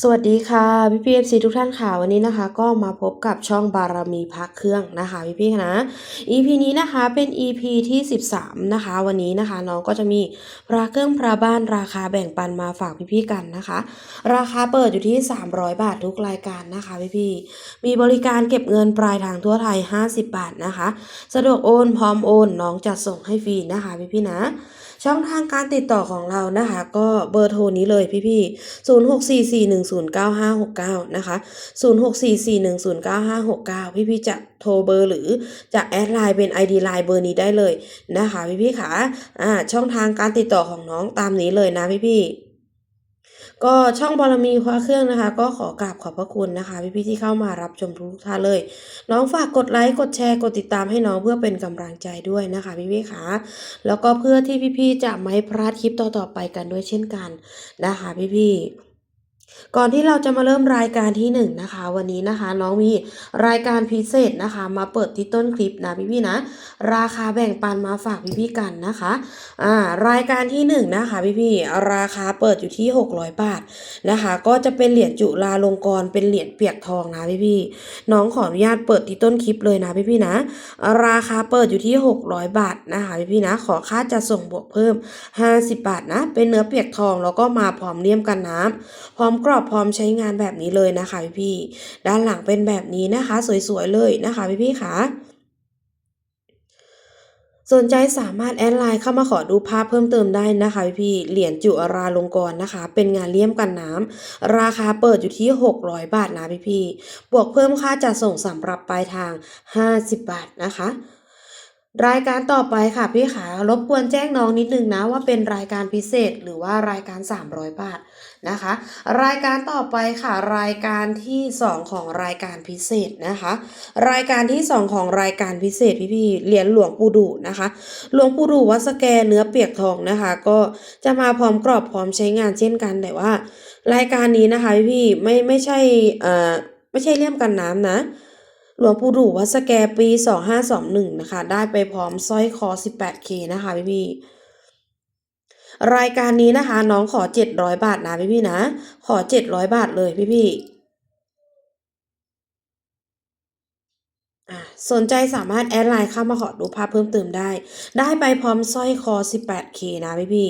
สวัสดีค่ะพี่พีเอฟซีทุกท่านค่ะวันนี้นะคะ ก็มาพบกับช่องบารมีพักเครื่องนะคะพี่พี่นะ EP นี้นะคะเป็น EP ที่ 13 นะคะ วันนี้นะคะน้องก็จะมีพระเครื่องพระบ้านราคาแบ่งปันมาฝากพี่พี่กันนะคะ ราคาเปิดอยู่ที่ 300 บาททุกรายการนะคะพี่พี่มีบริการเก็บเงินปลายทางทั่วไทย 50 บาทนะคะ สะดวกโอนพร้อมโอนน้องจัดส่งให้ฟรีนะคะพี่พี่นะ ช่องทางการติดต่อของเรานะคะ ก็เบอร์โทรนี้เลยพี่ๆ 0644109569 นะคะ 0644109569 พี่ๆ จะโทรเบอร์หรือจะแอดไลน์เป็น ID ไลน์เบอร์นี้ได้เลยนะคะ พี่ๆค่ะอ่าช่องทางการติดต่อของน้องตามนี้เลยนะพี่ๆ ก็ช่องบารมีพระเครื่องนะคะ ก็ขอกราบขอบพระคุณนะคะพี่ๆที่เข้ามารับชมทุกท่านเลย น้องฝากกดไลค์กดแชร์กดติดตามให้น้องเพื่อเป็นกำลังใจด้วยนะคะพี่ๆค่ะแล้วก็เพื่อที่พี่ๆจะไม่พลาดคลิปต่อๆไปกันด้วยเช่นกันนะคะพี่ๆ ก่อนที่เราจะมาเริ่มรายการที่หนึ่งนะคะ วันนี้นะคะน้องมีรายการพิเศษนะคะ มาเปิดที่ต้นคลิปนะพี่ๆนะ ราคาแบ่งปันมาฝากพี่ๆกันนะคะอ่ารายการที่หนึ่งนะคะพี่ๆราคาเปิดอยู่ที่ 600 บาทนะคะ ก็จะเป็นเหรียญจุฬาลงกรณ์เป็นเหรียญเปียกทองนะพี่ๆน้องขออนุญาตเปิดที่ต้นคลิปเลยนะพี่ๆนะ ราคาเปิดอยู่ที่ 600 บาทนะคะพี่ๆนะ ขอค่าจะส่งบวกเพิ่ม 50 บาทนะ เป็นเนื้อเปียกทองแล้วก็มาพร้อมเลี่ยมกันน้ำพร้อมกรอบพร้อมใช้งานแบบนี้เลยนะคะพี่ๆด้านหลังเป็นแบบนี้นะคะ สวยๆเลยนะคะพี่ๆค่ะสนใจสามารถแอดไลน์เข้ามาขอดูภาพเพิ่มเติมได้นะคะพี่ๆเหรียญจุอาราลงกรนะคะ เป็นงานเลี่ยมกันน้ำราคาเปิดอยู่ที่ 600 บาทนะพี่ๆบวกเพิ่มค่าจัดส่งสำหรับปลายทาง 50 บาทนะคะ รายการต่อไปค่ะพี่ขารบกวนแจ้งน้องนิดนึงนะว่าเป็นรายการพิเศษหรือว่ารายการ 300 บาทนะคะ รายการต่อไปค่ะรายการที่ 2 ของรายการพิเศษนะคะ รายการที่ 2 ของรายการพิเศษพี่ๆเหรียญหลวงปู่ดูนะคะ หลวงปู่ดูวัดสแกเนื้อเปียกทองนะคะ ก็จะมาพร้อมกรอบพร้อมใช้งานเช่นกันแต่ว่า รายการนี้นะคะพี่ๆไม่ไม่ใช่เอ่อไม่ใช่เลี่ยมกันน้ำนะ หลวงปู่ดูวัดสแกปี 2521 นะคะ ได้ไปพร้อมสร้อยคอ 18K นะคะพี่พี่รายการนี้นะคะ น้องขอ 700 บาทนะพี่พี่นะ ขอ 700 บาทเลยพี่พี่สนใจสามารถแอดไลน์เข้ามาขอดูภาพเพิ่มเติมได้ ได้ไปพร้อมสร้อยคอ 18K นะพี่พี่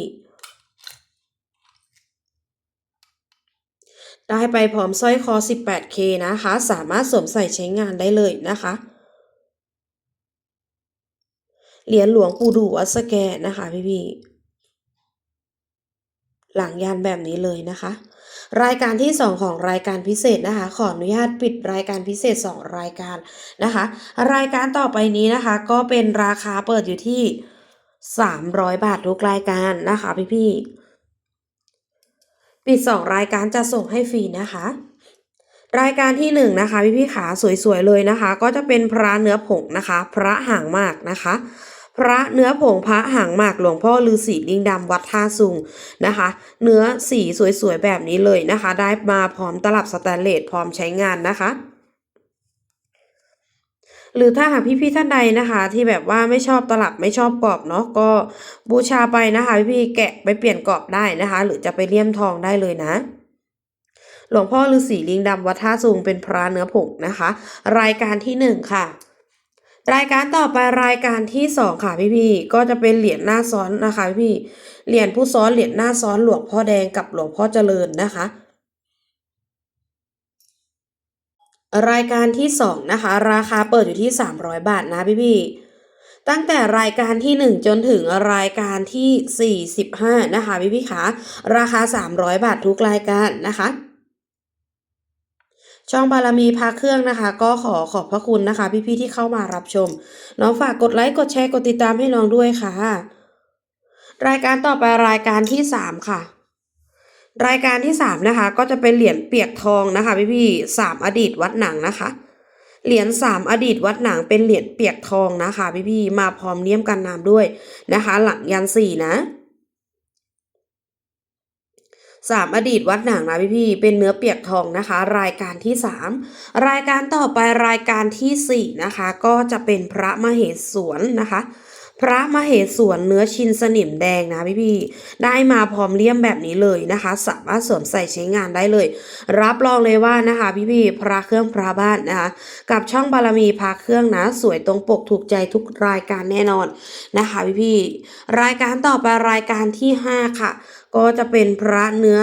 ได้ไปพร้อมสร้อยคอ 18K นะคะ สามารถสวมใส่ใช้งานได้เลยนะคะ เหรียญหลวงปู่ดูวัดสแกนะคะพี่พี่ๆหลังยานแบบนี้เลยนะคะ รายการที่ 2 ของรายการพิเศษนะคะ ขออนุญาตปิดรายการพิเศษ 2 รายการนะคะ รายการต่อไปนี้นะคะ ก็เป็นราคาเปิดอยู่ที่ 300 บาททุกรายการนะคะพี่พี่ๆ ปิด 2 รายการจะส่งให้ฟรีนะคะ รายการที่1นะคะพี่พี่ขาสวยๆเลยนะคะ ก็จะเป็นพระเนื้อผงนะคะ พระห่างมากนะคะ พระเนื้อผงพระห่างมากหลวงพ่อฤาษีลิงดำวัดท่าสุงนะคะ เนื้อสีสวยๆแบบนี้เลยนะคะ ได้มาพร้อมตลับสแตนเลสพร้อมใช้งานนะคะ หรือถ้าหากพี่ๆท่านใดนะคะ ที่แบบว่าไม่ชอบตลับไม่ชอบกรอบเนาะก็บูชาไปนะคะ พี่ๆแกะไปเปลี่ยนกรอบได้นะคะ หรือจะไปเลี่ยมทองได้เลยนะหลวงพ่อฤาษีลิงดำวัดท่าสูงเป็นพระเนื้อผงนะคะ รายการที่หนึ่งค่ะ รายการต่อไปรายการที่สองค่ะพี่ๆก็จะเป็นเหรียญหน้าซ้อนนะคะพี่เหรียญผู้ซ้อนเหรียญหน้าซ้อนหลวงพ่อแดงกับหลวงพ่อเจริญนะคะ รายการที่สองนะคะ ราคาเปิดอยู่ที่ 300 บาทนะพี่ๆตั้งแต่รายการที่ 1 จนถึงรายการที่ 45 นะคะพี่ๆคะราคา 300 บาททุกรายการนะคะ ช่องบารมีพาเครื่องนะคะ ก็ขอขอบพระคุณนะคะ พี่ๆที่เข้ามารับชม น้องฝากกดไลค์กดแชร์กดติดตามให้น้องด้วยค่ะ รายการต่อไปรายการที่สามค่ะ รายการที่สามนะคะ ก็จะเป็นเหรียญเปียกทองนะคะพี่ๆสามอดีตวัดหนังนะคะ เหรียญสามอดีตวัดหนังเป็นเหรียญเปียกทองนะคะพี่ๆมาพร้อมเลี่ยมกันน้ำด้วยนะคะ หลังยันสี่นะสามอดีตวัดหนังนะพี่พี่เป็นเนื้อเปียกทองนะคะ รายการที่สามรายการต่อไปรายการที่สี่นะคะ ก็จะเป็นพระมเหสวนนะคะ พระมเหสวนเนื้อชินสนิมแดงนะพี่พี่ได้มาพร้อมเลี่ยมแบบนี้เลยนะคะ สามารถสวมใส่ใช้งานได้เลย รับรองเลยว่านะคะพี่พี่พระเครื่องพระบ้านนะคะกับช่องบารมีพระเครื่องนะ สวยตรงปกถูกใจทุกรายการแน่นอนนะคะพี่พี่รายการต่อไปรายการที่ 5 ค่ะ ก็จะเป็นพระเนื้อ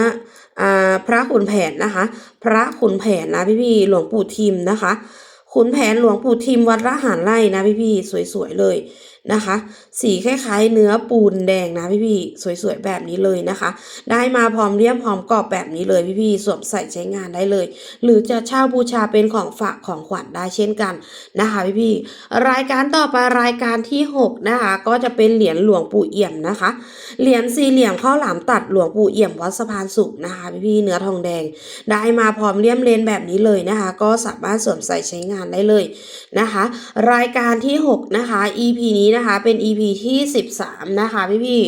อ่าพระขุนแผนนะคะ พระขุนแผนนะพี่พี่หลวงปู่ทิมนะคะขุนแผนหลวงปู่ทิมวัดระหารไร่นะพี่พี่สวยๆเลย นะคะ สีคล้ายๆ เนื้อปูนแดงนะพี่ๆสวยๆแบบนี้เลยนะคะ ได้มาพร้อมเลี่ยมพร้อมกรอบแบบนี้เลยพี่ๆสวมใส่ใช้งานได้เลย หรือจะเช่าบูชาเป็นของฝากของขวัญได้เช่นกันนะคะพี่ๆรายการต่อไปรายการที่หกนะคะ ก็จะเป็นเหรียญหลวงปู่เอี่ยมนะคะ เหรียญสี่เหลี่ยมข้าวหลามตัดหลวงปู่เอี่ยมวัดสะพานสุขนะคะพี่พี่ๆเนื้อทองแดง ได้มาพร้อมเลี่ยมเลนแบบนี้เลยนะคะ ก็สามารถสวมใส่ใช้งานได้เลยนะคะ รายการที่ 6 นะคะ EP นี้นะคะเป็น EP ที่ 13 นะคะพี่พี่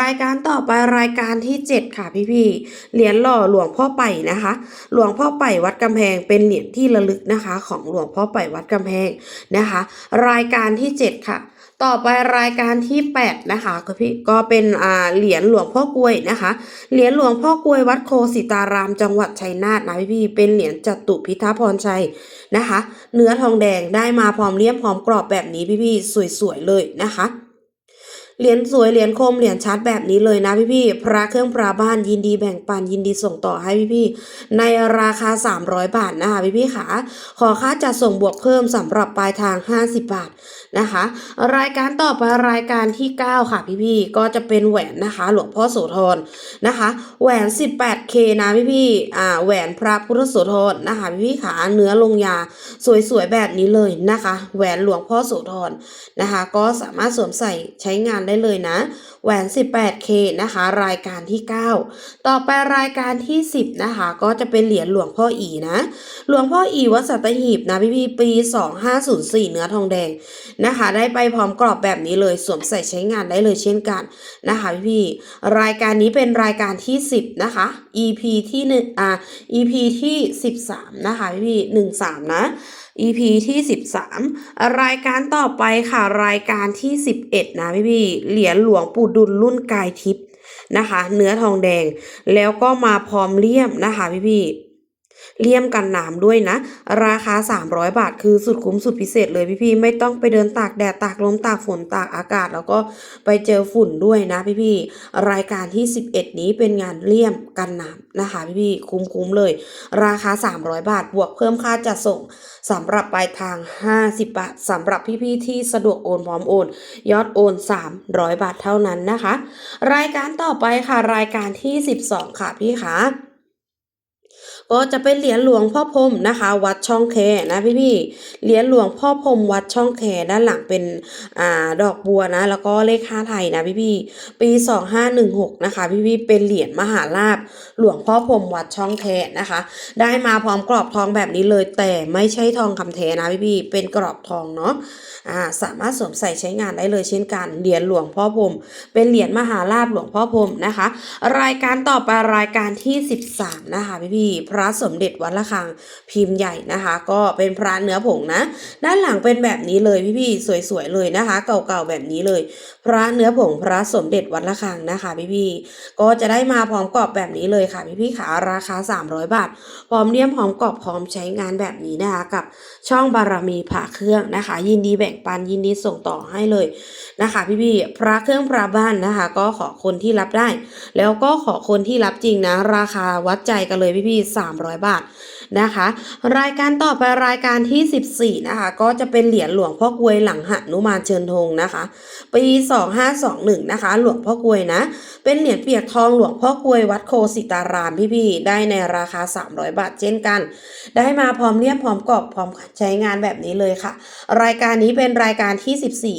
รายการต่อไปรายการที่ 7 ค่ะพี่พี่เหรียญหล่อหลวงพ่อไป่นะคะ หลวงพ่อไป่วัดกำแพงเป็นเหรียญที่ระลึกนะคะ ของหลวงพ่อไป่วัดกำแพงนะคะ รายการที่ 7 ค่ะ ต่อไปรายการที่ 8 นะคะก็พี่ก็เป็นอ่าเหรียญหลวงพ่อกล้วยนะคะ เหรียญหลวงพ่อกล้วยวัดโคสิตาราม จังหวัดชัยนาทนะพี่พี่เป็นเหรียญจตุพิทัพรชัยนะคะ เนื้อทองแดงได้มาพร้อมเลี่ยมพร้อมกรอบแบบนี้พี่พี่สวยๆเลยนะคะ เหรียญสวยเหรียญคมเหรียญชัดแบบนี้เลยนะพี่พี่พระเครื่องพระบ้านยินดีแบ่งปันยินดีส่งต่อให้พี่พี่ในราคา 300 บาทนะคะพี่พี่ขาขอค่าจัดส่งบวกเพิ่มสำหรับปลายทาง 50 บาทนะคะ รายการต่อไปรายการที่ 9 ค่ะพี่พี่ก็จะเป็นแหวนนะคะ หลวงพ่อโสธรนะคะ แหวน 18K นะพี่พี่อ่าแหวนพระพุทธโสธรนะคะพี่พี่ขาเนื้อลงยาสวยๆแบบนี้เลยนะคะ แหวนหลวงพ่อโสธรนะคะ ก็สามารถสวมใส่ใช้งานได้เลยนะ แหวน 18K นะคะ รายการที่ 9 ต่อไปรายการที่ 10 นะคะ ก็จะเป็นเหรียญหลวงพ่ออีนะ หลวงพ่ออีวัดสัตหีบนะพี่พี่ปี 2504 เนื้อทองแดงนะคะ ได้ไปพร้อมกรอบแบบนี้เลยสวมใส่ใช้งานได้เลยเช่นกันนะคะพี่พี่รายการนี้เป็นรายการที่ 10 นะคะ EP ที่1อ่า EP ที่ 13 นะคะพี่พี่13 นะ EP ที่ 13 รายการต่อไปค่ะ รายการที่ 11 นะพี่พี่เหรียญหลวงปู่ดุลรุ่นกายทิพย์นะคะ เนื้อทองแดง แล้วก็มาพร้อมเลี่ยมนะคะพี่พี่ เลี่ยมกันน้ำด้วยนะ ราคา 300 บาทคือสุดคุ้มสุดพิเศษเลยพี่พี่ๆไม่ต้องไปเดินตากแดดตากลมตากฝนตากอากาศ แล้วก็ไปเจอฝุ่นด้วยนะพี่พี่ๆรายการที่ 11 นี้เป็นงานเลี่ยมกันน้ำนะคะพี่พี่ๆคุ้มๆเลย ราคา 300 บาทบวกเพิ่มค่าจัดส่งสำหรับปลายทาง 50 บาทสำหรับพี่ๆที่สะดวกโอนพร้อมโอน ยอดโอน 300 บาทเท่านั้นนะคะ รายการต่อไปค่ะรายการที่ 12 ค่ะพี่คะ ก็จะเป็นเหรียญหลวงพ่อพรมนะคะ วัดช่องแคนะพี่ๆเหรียญหลวงพ่อพรมวัดช่องแคด้านหลังเป็นอ่าดอกบัวนะ แล้วก็เลขห้าไทยนะพี่ๆปี2516นะคะ พี่ๆเป็นเหรียญมหาลาภหลวงพ่อพรมวัดช่องแคนะคะ ได้มาพร้อมกรอบทองแบบนี้เลย แต่ไม่ใช่ทองคำแท้นะพี่ๆเป็นกรอบทองเนาะ อ่าสามารถสวมใส่ใช้งานได้เลยเช่นกันเหรียญหลวงพ่อพรมเป็นเหรียญมหาลาภหลวงพ่อพรมนะคะ รายการต่อไปรายการที่ 13 นะคะพี่ๆพระสมเด็จวัดระฆังพิมพ์ใหญ่นะคะ ก็เป็นพระเนื้อผงนะ ด้านหลังเป็นแบบนี้เลยพี่ๆสวยๆเลยนะคะ เก่าๆแบบนี้เลย พระเนื้อผงพระสมเด็จวัดระฆังนะคะพี่ๆก็จะได้มาพร้อมกรอบแบบนี้เลยค่ะพี่ๆขาราคา 300 บาท พร้อมเลี่ยมพร้อมกรอบพร้อมใช้งานแบบนี้นะคะกับช่องบารมีผ่าเครื่องนะคะ ยินดีแบ่งปันยินดีส่งต่อให้เลยนะคะพี่ๆพระเครื่องพระบ้านนะคะ ก็ขอคนที่รับได้ แล้วก็ขอคนที่รับจริงนะ ราคาวัดใจกันเลยพี่ๆ300 บาท นะคะ รายการต่อไปรายการที่ 14 นะคะ ก็จะเป็นเหรียญหลวงพ่อกวยหลังหันุมานเชิญธงนะคะ ปี 2521 นะคะ หลวงพ่อกวยนะ เป็นเหรียญเปียกทองหลวงพ่อกวยวัดโคสิตารามพี่ๆ ได้ในราคา 300 บาทเช่นกัน ได้มาพร้อมเลี่ยมพร้อมกรอบพร้อมใช้งานแบบนี้เลยค่ะ รายการนี้เป็นรายการที่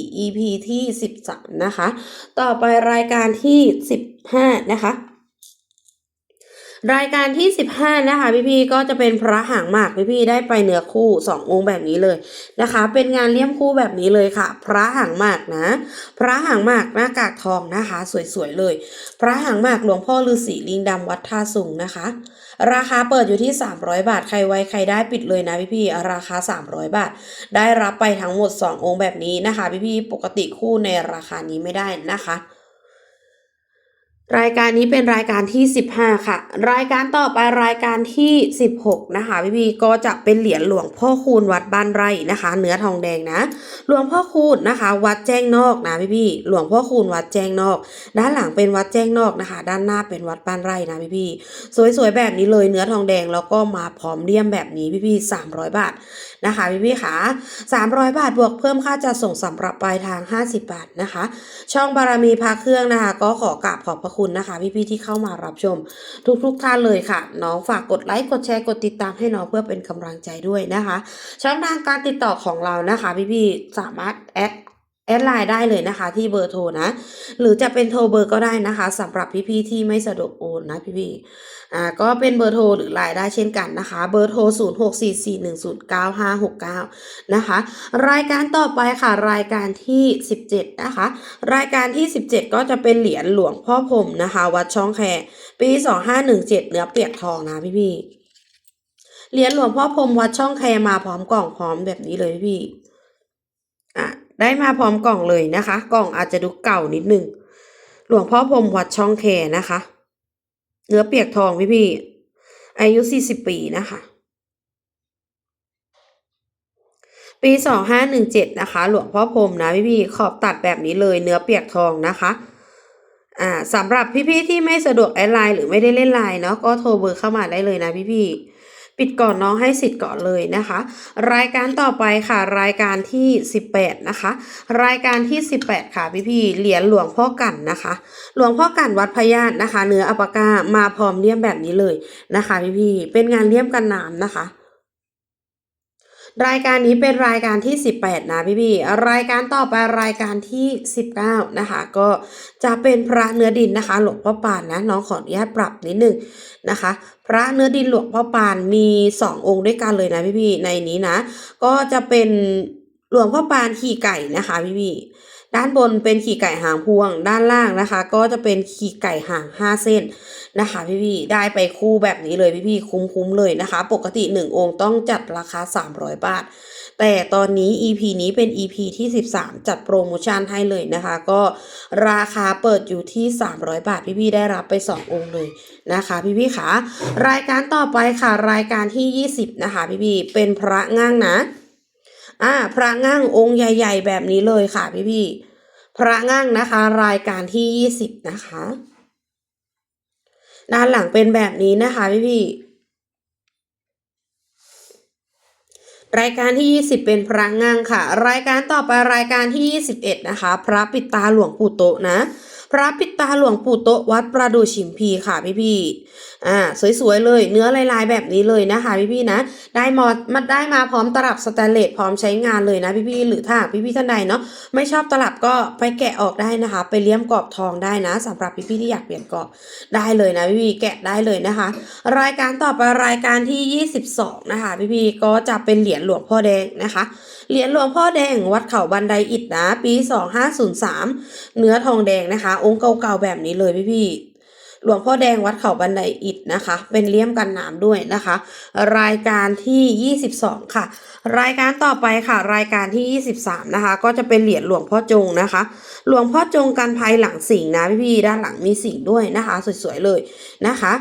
14 EP ที่ 13 นะคะ ต่อไปรายการที่ 15 นะคะ รายการที่ 15 นะคะ พี่ๆก็จะเป็นพระหางหมากพี่ๆได้ไปเนื้อคู่สององค์แบบนี้เลยนะคะ เป็นงานเลี่ยมคู่แบบนี้เลยค่ะ พระหางหมากนะ พระหางหมากหน้ากากทองนะคะ สวยๆเลย พระหางหมากหลวงพ่อฤาษีลิงดำวัดท่าสุงนะคะ ราคาเปิดอยู่ที่ 300 บาทใครไว้ใครได้ปิดเลยนะพี่ๆราคา 300 บาท ได้รับไปทั้งหมด 2 องค์แบบนี้นะคะ พี่ๆปกติคู่ในราคานี้ไม่ได้นะคะ รายการนี้เป็นรายการที่ 15 ค่ะ รายการต่อไปรายการที่ 16 นะคะพี่พีก็จะเป็นเหรียญหลวงพ่อคูณวัดบ้านไร่นะคะ เนื้อทองแดงนะ หลวงพ่อคูณนะคะ วัดแจ้งนอกนะพี่พี่หลวงพ่อคูณวัดแจ้งนอก ด้านหลังเป็นวัดแจ้งนอกนะคะ ด้านหน้าเป็นวัดบ้านไร่นะพี่พี่สวยๆแบบนี้เลยเนื้อทองแดงแล้วก็มาพร้อมเลี่ยมแบบนี้พี่พี่300บาทนะคะพี่พี่ขา300 บาทบวกเพิ่มค่าจัดส่งสำหรับปลายทาง 50 บาทนะคะ ช่องบารมีพาเครื่องนะคะ ก็ขอกราบขอบพระคุณนะคะ พี่ๆที่เข้ามารับชม ทุกๆท่านเลยค่ะ น้องฝากกดไลค์กดแชร์กดติดตามให้น้องเพื่อเป็นกำลังใจด้วยนะคะ ช่องทางการติดต่อของเรานะคะพี่ๆสามารถแอดแอดไลน์ได้เลยนะคะที่เบอร์โทรนะ หรือจะเป็นโทรเบอร์ก็ได้นะคะสำหรับพี่ๆที่ไม่สะดวกโอนนะพี่ๆ อ่าก็เป็นเบอร์โทรหรือไลน์ได้เช่นกันนะคะ เบอร์โทร 0644109569 นะคะ รายการต่อไปค่ะรายการที่ 17 นะคะ รายการที่ 17 ก็จะเป็นเหรียญหลวงพ่อพรมนะคะ วัดช่องแคปี 2517 เนื้อเปียกทองนะพี่พี่ๆเหรียญหลวงพ่อพรมวัดช่องแคมาพร้อมกล่องพร้อมแบบนี้เลยพี่อะได้มาพร้อมกล่องเลยนะคะ กล่องอาจจะดูเก่านิดนึงหลวงพ่อพรมวัดช่องแคนะคะ เนื้อเปียกทองพี่พี่อายุ 40 ปีนะคะ ปี 2517 นะคะ หลวงพ่อพรมนะพี่พี่ขอบตัดแบบนี้เลยเนื้อเปียกทองนะคะอ่าสำหรับพี่ๆที่ไม่สะดวกแอดไลน์หรือไม่ได้เล่นไลน์เนาะก็โทรเบอร์เข้ามาได้เลยนะพี่ๆ ปิดก่อนน้องให้สิทธิ์ก่อนเลยนะคะ รายการต่อไปค่ะ รายการที่ 18 นะคะ รายการที่ 18 ค่ะพี่พี่เหรียญหลวงพ่อกันนะคะ หลวงพ่อกันวัดพญาตนะคะ เนื้ออัปปากามาพร้อมเลี่ยมแบบนี้เลยนะคะ พี่พี่เป็นงานเลี่ยมกันน้ำนะคะ รายการนี้เป็นรายการที่ 18 นะพี่พี่รายการต่อไปรายการที่ 19 นะคะ ก็จะเป็นพระเนื้อดินนะคะ หลวงพ่อปานนะน้องขออนุญาตปรับนิดนึงนะคะ พระเนื้อดินหลวงพ่อปานมี 2 องค์ด้วยกันเลยนะพี่พี่ในนี้นะ ก็จะเป็นหลวงพ่อปานขี่ไก่นะคะพี่พี่ด้านบนเป็นขี่ไก่หางพวง ด้านล่างนะคะ ก็จะเป็นขี่ไก่หาง 5 เส้น นะคะพี่ๆได้ไปคู่แบบนี้เลยพี่ๆคุ้มๆเลยนะคะ ปกติ 1 องค์ต้องจัดราคา 300 บาท แต่ตอนนี้ EP นี้เป็น EP ที่ 13 จัดโปรโมชั่นให้เลยนะคะ ก็ราคาเปิดอยู่ที่ 300 บาท พี่ๆได้รับไป 2 องค์เลยนะคะ พี่ๆค่ะรายการต่อไปค่ะ รายการที่ 20 นะคะ พี่ๆเป็นพระง่างนะอ่าพระง่างองค์ใหญ่ ๆ แบบนี้เลยค่ะ พี่ๆพระง่างนะคะ รายการที่ 20 นะคะ ด้านหลังเป็นแบบนี้นะคะพี่พี่รายการที่ 20 เป็นพระงังค่ะ รายการต่อไปรายการที่ 21 นะคะ พระปิดตาหลวงปู่โตนะ พระปิดตาหลวงปู่โตวัดประดูชิมพีค่ะพี่พี่อ่าสวยๆเลย เนื้อลายๆแบบนี้เลยนะคะพี่พี่นะได้มอมาได้มาพร้อมตลับสแตนเลสพร้อมใช้งานเลยนะพี่พี่หรือถ้าพี่พี่ท่านใดเนาะไม่ชอบตลับก็ไปแกะออกได้นะคะ ไปเลี่ยมกรอบทองได้นะสำหรับพี่พี่ที่อยากเปลี่ยนกรอบได้เลยนะพี่พี่แกะได้เลยนะคะ รายการต่อไปรายการที่ 22 นะคะพี่พี่ก็จะเป็นเหรียญหลวงพ่อแดงนะคะ เหรียญหลวงพ่อแดงวัดเขาบันไดอิฐนะ ปี 2503 เนื้อทองแดงนะคะ องค์เก่าๆแบบนี้เลยพี่พี่ๆหลวงพ่อแดงวัดเขาบันไดอิฐนะคะ เป็นเลี่ยมกันน้ำด้วยนะคะ รายการที่ 22 ค่ะ รายการต่อไปค่ะ รายการที่ 23 นะคะ ก็จะเป็นเหรียญหลวงพ่อจงนะคะ หลวงพ่อจงกันภัยหลังสิงนะพี่ๆด้านหลังมีสิงด้วยนะคะ สวยๆเลยนะคะ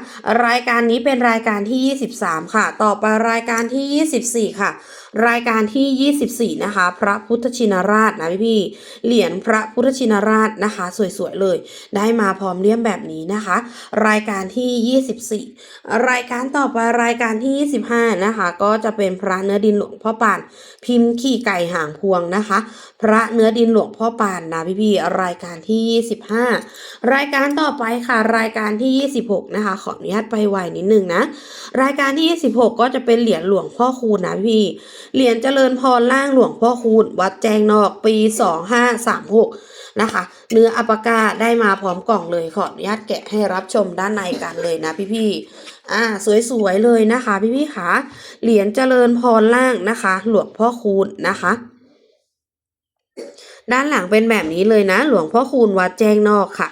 รายการนี้เป็นรายการที่ 23 ค่ะ ต่อไปรายการที่ 24 ค่ะ รายการที่ 24 นะคะ พระพุทธชินราชนะพี่ๆเหรียญพระพุทธชินราชนะคะ สวยๆเลย ได้มาพร้อมเลี่ยมแบบนี้นะคะ รายการที่ 24 รายการต่อไปรายการที่ 25 นะคะ ก็จะเป็นพระเนื้อดินหลวงพ่อปาน พิมพ์ขี่ไก่หางพวงนะคะ พระเนื้อดินหลวงพ่อปานนะพี่ๆรายการที่ 25 รายการต่อไปค่ะรายการที่ 26 นะคะ ขออนุญาตไปไวนิดนึงนะ รายการที่ 26 ก็จะเป็นเหรียญหลวงพ่อคูณนะพี่เหรียญเจริญพรล่างหลวงพ่อคูณวัดแจงนอกปี 2536 นะคะ เนื้ออัปปากาได้มาพร้อมกล่องเลยขออนุญาตแกะให้รับชมด้านในกันเลยนะพี่ๆอ่าสวยๆเลยนะคะ พี่ๆค่ะเหรียญเจริญพรล่างนะคะ หลวงพ่อคูณนะคะด้านหลังเป็นแบบนี้เลยนะ หลวงพ่อคูณวัดแจ้งนอกค่ะ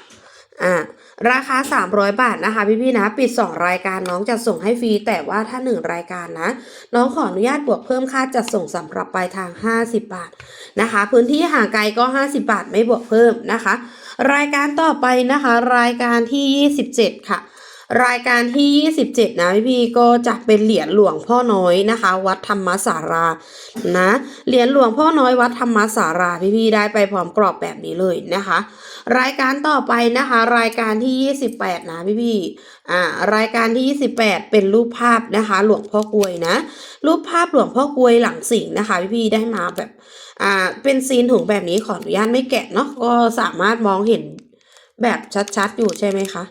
อ่า ราคา 300 บาทนะคะ พี่ๆนะ ปิด 2 รายการน้องจะส่งให้ฟรี แต่ว่าถ้า 1 รายการนะ น้องขออนุญาตบวกเพิ่มค่าจัดส่งสำหรับปลายทาง 50 บาทนะคะ พื้นที่ห่างไกลก็ 50 บาทไม่บวกเพิ่มนะคะ รายการต่อไปนะคะ รายการที่ 27 ค่ะ รายการที่ 27 นะพี่ๆก็จะเป็นเหรียญหลวงพ่อน้อยนะคะ วัดธรรมสารานะเหรียญหลวงพ่อน้อยวัดธรรมสาราพี่ๆได้ไปพร้อมกรอบแบบนี้เลยนะคะ รายการต่อไปนะคะ รายการที่ 28 นะพี่ๆอ่ารายการที่ 28 เป็นรูปภาพนะคะ หลวงพ่อกลวยนะ รูปภาพหลวงพ่อกลวยหลังสิงนะคะ พี่ๆได้มาแบบอ่าเป็นซีนถุงแบบนี้ขออนุญาตไม่แกะเนาะก็สามารถมองเห็นแบบชัดๆอยู่ใช่ไหมคะ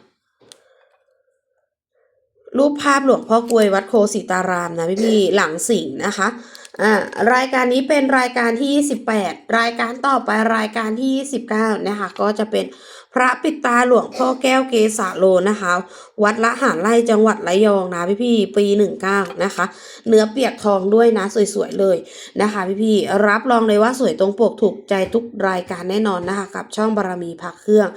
รูปภาพหลวงพ่อกลวยวัดโคสิตารามนะพี่พี่หลังสิงนะคะอ่ารายการนี้เป็นรายการที่28รายการต่อไปรายการที่29นะคะ ก็จะเป็น พระปิดตาหลวงพ่อแก้วเกษาโลนะคะ วัดละหารไร่จังหวัดระยองนะพี่พี่ปี19นะคะ เนื้อเปียกทองด้วยนะสวยๆเลยนะคะ พี่พี่รับรองเลยว่าสวยตรงปกถูกใจทุกรายการแน่นอนนะคะกับช่องบารมีพักเครื่อง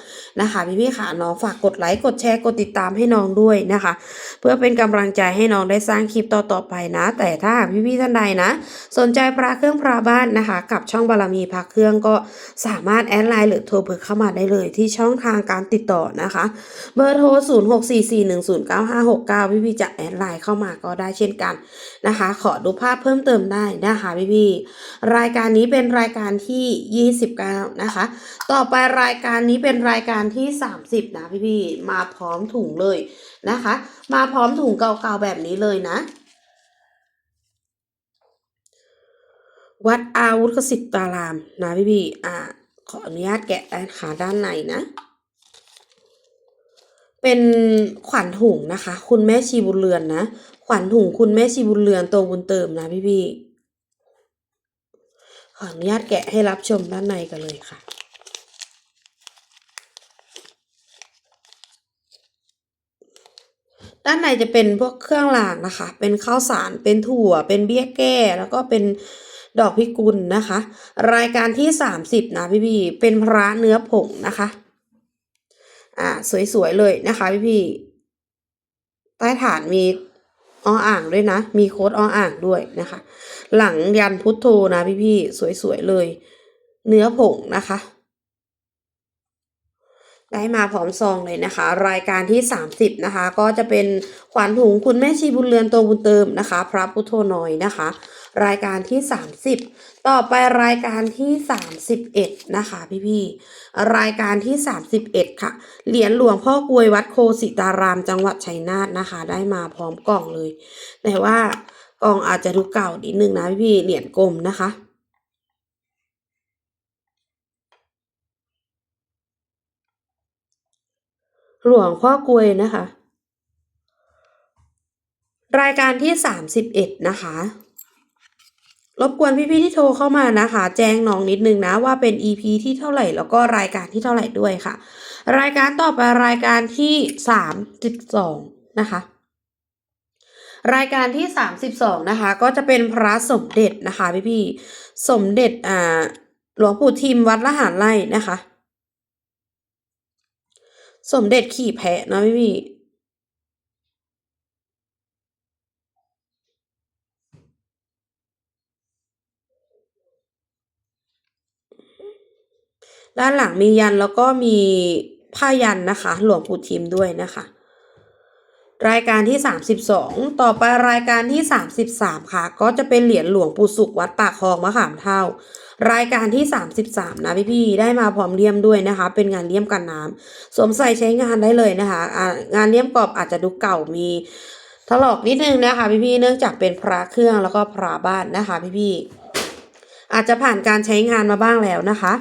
นะคะ พี่พี่ค่ะน้องฝากกดไลค์กดแชร์กดติดตามให้น้องด้วยนะคะ เพื่อเป็นกำลังใจให้น้องได้สร้างคลิปต่อๆไปนะ แต่ถ้าหากพี่ท่านใดนะ สนใจพระเครื่องพระบ้านนะคะ กับช่องบารมีพระเครื่องก็สามารถแอดไลน์หรือโทรเบอร์เข้ามาได้เลยที่ช่องทางการติดต่อนะคะ เบอร์โทร 0 6 4 4 1 0 9 5 6 9 พี่พี่จะแอดไลน์เข้ามาก็ได้เช่นกันนะคะ ขอดูภาพเพิ่มเติมได้นะคะพี่พี่รายการนี้เป็นรายการที่ 29 นะคะ ต่อไปรายการนี้เป็นรายการที่ 30 นะพี่พี่มาพร้อมถุงเลยนะคะ มาพร้อมถุงเก่าๆแบบนี้เลยนะวัดอาวุธกสิตตารามนะพี่พี่อ่า ขออนุญาตแกะด้านขาด้านในนะ เป็นขวัญถุงนะคะ คุณแม่ชีบุญเรือนนะ ขวัญถุงคุณแม่ชีบุญเรือนตัวบุญเติมนะพี่พี่ขออนุญาตแกะให้รับชมด้านในกันเลยค่ะ ด้านในจะเป็นพวกเครื่องรางนะคะ เป็นข้าวสาร เป็นถั่ว เป็นเบี้ยแก้ แล้วก็เป็น ดอกพิกุลนะคะ รายการที่ 30 นะพี่พี่เป็นพระเนื้อผงนะคะอ่าสวยๆเลยนะคะพี่พี่ใต้ฐานมีออ่างด้วยนะ มีโค้ดออ่างด้วยนะคะ หลังยันพุทโธนะพี่พี่สวยๆเลย เนื้อผงนะคะ ได้มาพร้อมซองเลยนะคะ รายการที่ 30 นะคะ ก็จะเป็นขวัญถุงคุณแม่ชีบุญเรือนตัวบุญเติมนะคะ พระพุทโธน้อยนะคะ รายการที่ 30 ต่อไปรายการที่ 31 นะคะ พี่ๆรายการที่ 31 ค่ะ เหรียญหลวงพ่อกวยวัดโคสิตารามจังหวัดชัยนาทนะคะ ได้มาพร้อมกล่องเลย แต่ว่ากล่องอาจจะดูเก่านิดนึงนะพี่ๆเหรียญกลมนะคะ หลวงพ่อกลวยนะคะ รายการที่ 31 นะคะ รบกวนพี่ๆที่โทรเข้ามานะคะ แจ้งน้องนิดนึงนะว่าเป็น EP ที่เท่าไหร่แล้วก็รายการที่เท่าไหร่ด้วยค่ะ รายการต่อไปรายการที่ 32 นะคะรายการที่ 32 นะคะ ก็จะเป็นพระสมเด็จนะคะพี่ๆสมเด็จอ่าหลวงปู่ทิมวัดละหารไร่นะคะ สมเด็จขี่แพะนะพี่พี่ด้านหลังมียันแล้วก็มีผ้ายันนะคะ หลวงปู่ทิมด้วยนะคะ รายการที่ 32 ต่อไปรายการที่ 33 ค่ะ ก็จะเป็นเหรียญหลวงปู่สุขวัดปากคลองมะขามเท่า รายการที่ 33 นะพี่พี่ได้มาพร้อมเลี่ยมด้วยนะคะ เป็นงานเลี่ยมกันน้ำสวมใส่ใช้งานได้เลยนะคะอ่างานเลี่ยมกรอบอาจจะดูเก่ามีถลอกนิดนึงนะคะพี่พี่เนื่องจากเป็นพระเครื่องแล้วก็พระบ้านนะคะพี่พี่อาจจะผ่านการใช้งานมาบ้างแล้วนะคะ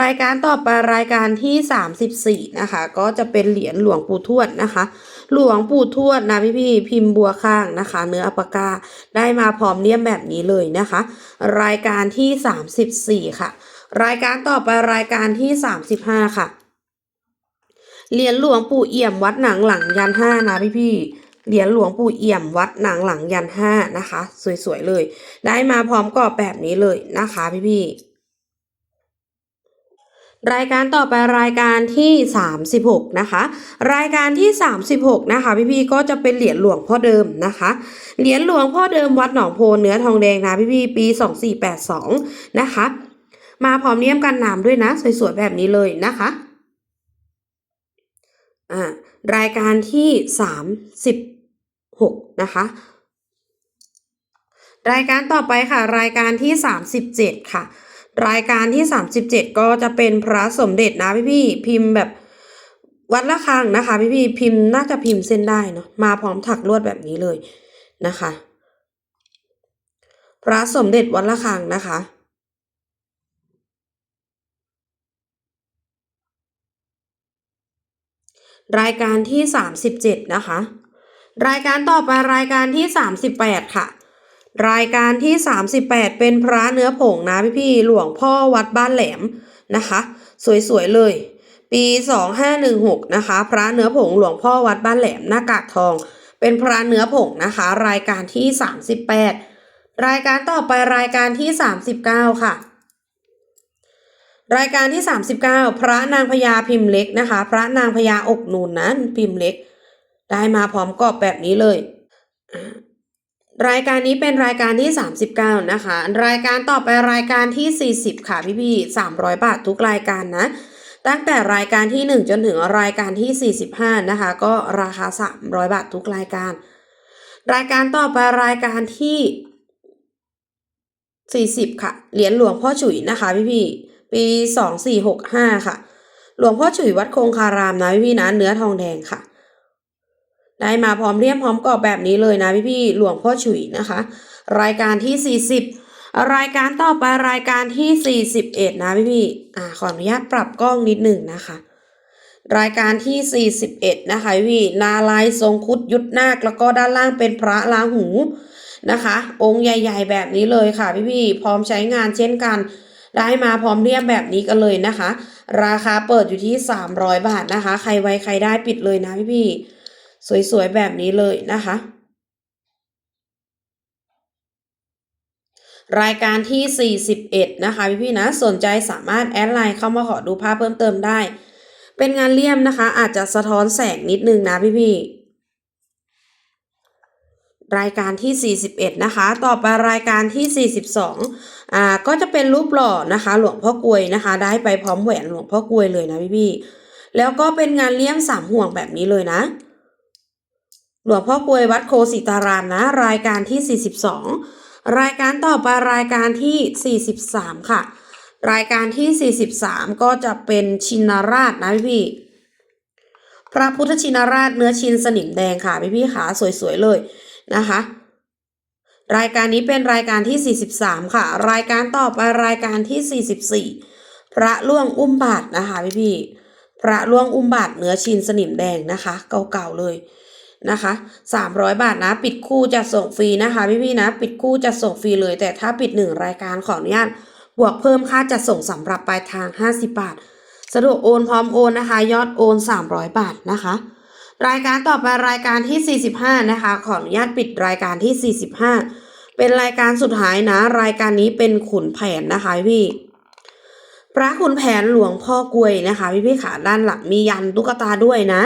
รายการต่อไปรายการที่ 34 นะคะ ก็จะเป็นเหรียญหลวงปู่ทวดนะคะ หลวงปู่ทวดนะพี่พี่พิมพ์บัวข้างนะคะ เนื้ออัปกาได้มาพร้อมเลี่ยมแบบนี้เลยนะคะ รายการที่ 34 ค่ะ รายการต่อไปรายการที่ 35 ค่ะเหรียญหลวงปู่เอี่ยมวัดหนังหลังยันห้านะพี่พี่เหรียญหลวงปู่เอี่ยมวัดหนังหลังยันห้านะคะ สวยๆเลย ได้มาพร้อมกรอบแบบนี้เลยนะคะ พี่พี่ๆ รายการต่อไปรายการที่ 36 นะคะ รายการที่ 36 นะคะพี่พี่ๆก็จะเป็นเหรียญหลวงพ่อเดิมนะคะ เหรียญหลวงพ่อเดิมวัดหนองโพเนื้อทองแดงนะพี่พี่ๆปี 2482 นะคะ มาพร้อมเนียมกันน้ำด้วยนะ สวยๆแบบนี้เลยนะคะอ่ารายการที่สามสิบหกนะคะรายการต่อไปค่ะ รายการที่สามสิบเจ็ดค่ะ รายการที่สามสิบเจ็ดก็จะเป็นพระสมเด็จนะพี่พี่พิมพ์แบบวัดละคังนะคะ พี่พี่พิมพ์น่าจะพิมพ์เส้นได้เนาะมาพร้อมถักลวดแบบนี้เลยนะคะ พระสมเด็จวัดละคังนะคะรายการที่ 37 นะคะ รายการต่อไปรายการที่ 38 ค่ะ รายการที่ 38 เป็นพระเนื้อผงนะพี่พี่ๆหลวงพ่อวัดบ้านแหลมนะคะ สวยๆเลย ปี 2516 นะคะ พระเนื้อผงหลวงพ่อวัดบ้านแหลมหน้ากากทอง เป็นพระเนื้อผงนะคะ รายการที่ 38 รายการต่อไปรายการที่ 39 ค่ะ รายการที่ 39 พระนางพญาพิมพ์เล็กนะคะ พระนางพญาอกนูนนั้นพิมพ์เล็ก ได้มาพร้อมกรอบแบบนี้เลย รายการนี้เป็นรายการที่ 39 นะคะ รายการต่อไปรายการที่ 40 ค่ะพี่พี่300 บาททุกรายการนะ ตั้งแต่รายการที่ 1 จนถึงรายการที่ 45 นะคะ ก็ราคา 300 บาททุกรายการ รายการต่อไปรายการที่ 40 ค่ะ เหรียญหลวงพ่อฉุยนะคะพี่พี่ปี 2465 ค่ะ หลวงพ่อฉุยวัดคงคารามนะพี่พี่นะเนื้อทองแดงค่ะ ได้มาพร้อมเรียมพร้อมกรอบแบบนี้เลยนะพี่พี่หลวงพ่อฉุยนะคะ รายการที่ 40 รายการต่อไปรายการที่ 41 นะพี่พี่อ่าขออนุญาตปรับกล้องนิดหนึ่งนะคะรายการที่ 41 นะคะพี่นาลายทรงคุดยุทธนาคแล้วก็ด้านล่างเป็นพระลาหูนะคะ องค์ใหญ่ ๆ แบบนี้เลยค่ะพี่พี่พร้อมใช้งานเช่นกัน ได้มาพร้อมเรียบแบบนี้กันเลยนะคะ ราคาเปิดอยู่ที่ 300 บาทนะคะ ใครไวใครได้ปิดเลยนะพี่พี่ สวยๆแบบนี้เลยนะคะ รายการที่ 41 นะคะพี่พี่ๆนะสนใจสามารถแอดไลน์เข้ามาขอดูภาพเพิ่มเติมได้ เป็นงานเลี่ยมนะคะ อาจจะสะท้อนแสงนิดนึงนะพี่พี่ๆรายการที่ 41 นะคะ ต่อไปรายการที่ 42 อ่า ก็จะเป็นรูปหล่อนะคะ หลวงพ่อกลวยนะคะ ได้ไปพร้อมแหวนหลวงพ่อกลวยเลยนะพี่พี่ๆแล้วก็เป็นงานเลี่ยมสามห่วงแบบนี้เลยนะ หลวงพ่อกวยวัดโคสิตารามนะ รายการที่ 42 รายการต่อไปรายการที่ 43 ค่ะ รายการที่ 43 ก็จะเป็นชินราชนะพี่พี่พระพุทธชินราชเนื้อชินสนิมแดงค่ะพี่พี่ขาสวยๆเลยนะคะ รายการนี้เป็นรายการที่ 43 ค่ะ รายการต่อไปรายการที่ 44 พระล่วงอุ้มบาทนะคะพี่พี่พระล่วงอุ้มบาทเนื้อชินสนิมแดงนะคะ เก่าๆเลย นะคะ300 บาทนะปิดคู่จะส่งฟรีนะคะพี่ๆนะ ปิดคู่จะส่งฟรีเลย แต่ถ้าปิด 1 รายการขออนุญาตบวกเพิ่มค่าจัดส่งสำหรับปลายทาง 50 บาท สะดวกโอนพร้อมโอนนะคะ ยอดโอน 300 บาทนะคะ รายการต่อไปรายการที่ 45 นะคะ ขออนุญาตปิดรายการที่ 45 เป็นรายการสุดท้ายนะ รายการนี้เป็นขุนแผนนะคะพี่พระขุนแผนหลวงพ่อกลวยนะคะ พี่พี่ๆขาด้านหลังมียันตุ๊กตาด้วยนะ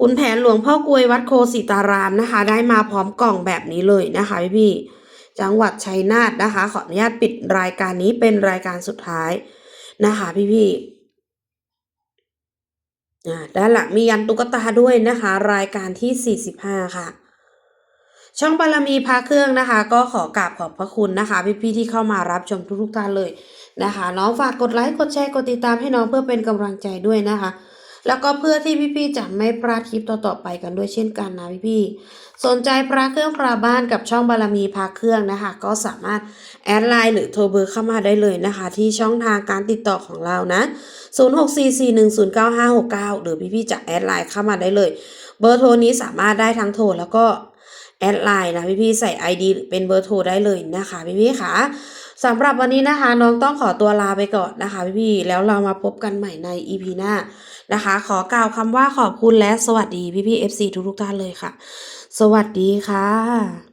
ขุนแผนหลวงพ่อกลวยวัดโคสิตารามนะคะ ได้มาพร้อมกล่องแบบนี้เลยนะคะพี่พี่จังหวัดชัยนาทนะคะ ขออนุญาตปิดรายการนี้เป็นรายการสุดท้ายนะคะ พี่พี่อ่าด้านหลังมียันตุ๊กตาด้วยนะคะ รายการที่ 45 ค่ะ ช่องบารมีพาเครื่องนะคะ ก็ขอกราบขอบพระคุณนะคะ พี่ๆที่เข้ามารับชมทุกๆท่านเลยนะคะ น้องฝากกดไลค์กดแชร์กดติดตามให้น้องเพื่อเป็นกำลังใจด้วยนะคะ แล้วก็เพื่อที่พี่ๆจะไม่พลาดคลิปต่อๆไปกันด้วยเช่นกันนะพี่ๆสนใจพระเครื่องพระบ้านกับช่องบารมีพาเครื่องนะคะ ก็สามารถแอดไลน์หรือโทรเบอร์เข้ามาได้เลยนะคะ ที่ช่องทางการติดต่อของเรานะ 0644109569 หรือพี่ๆจะแอดไลน์เข้ามาได้เลย เบอร์โทรนี้สามารถได้ทั้งโทรแล้วก็แอดไลน์นะพี่ๆใส่ ID เป็นเบอร์โทรได้เลยนะคะพี่ๆค่ะ สำหรับวันนี้นะคะ น้องต้องขอตัวลาไปก่อนนะคะพี่ๆแล้วเรามาพบกันใหม่ใน EP หน้านะคะ ขอกล่าวคำว่าขอบคุณและสวัสดีพี่ๆ FC ทุกๆท่านเลยค่ะ สวัสดีค่ะ